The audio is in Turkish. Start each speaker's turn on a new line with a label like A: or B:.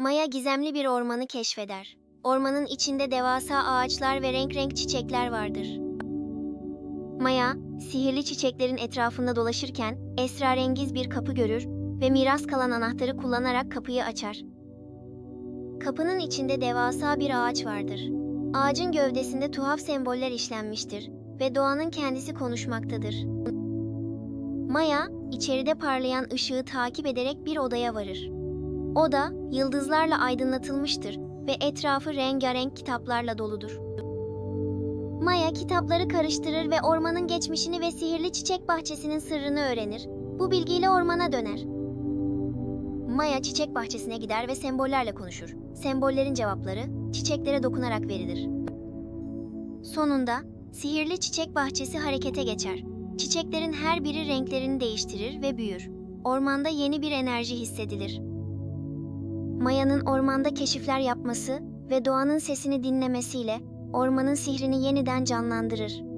A: Maya gizemli bir ormanı keşfeder. Ormanın içinde devasa ağaçlar ve renk renk çiçekler vardır. Maya, sihirli çiçeklerin etrafında dolaşırken esrarengiz bir kapı görür ve miras kalan anahtarı kullanarak kapıyı açar. Kapının içinde devasa bir ağaç vardır. Ağacın gövdesinde tuhaf semboller işlenmiştir ve doğanın kendisi konuşmaktadır. Maya, içeride parlayan ışığı takip ederek bir odaya varır. Oda, yıldızlarla aydınlatılmıştır ve etrafı rengarenk kitaplarla doludur. Maya kitapları karıştırır ve ormanın geçmişini ve sihirli çiçek bahçesinin sırrını öğrenir. Bu bilgiyle ormana döner. Maya çiçek bahçesine gider ve sembollerle konuşur. Sembollerin cevapları çiçeklere dokunarak verilir. Sonunda sihirli çiçek bahçesi harekete geçer. Çiçeklerin her biri renklerini değiştirir ve büyür. Ormanda yeni bir enerji hissedilir. Maya'nın ormanda keşifler yapması ve doğanın sesini dinlemesiyle ormanın sihrini yeniden canlandırır.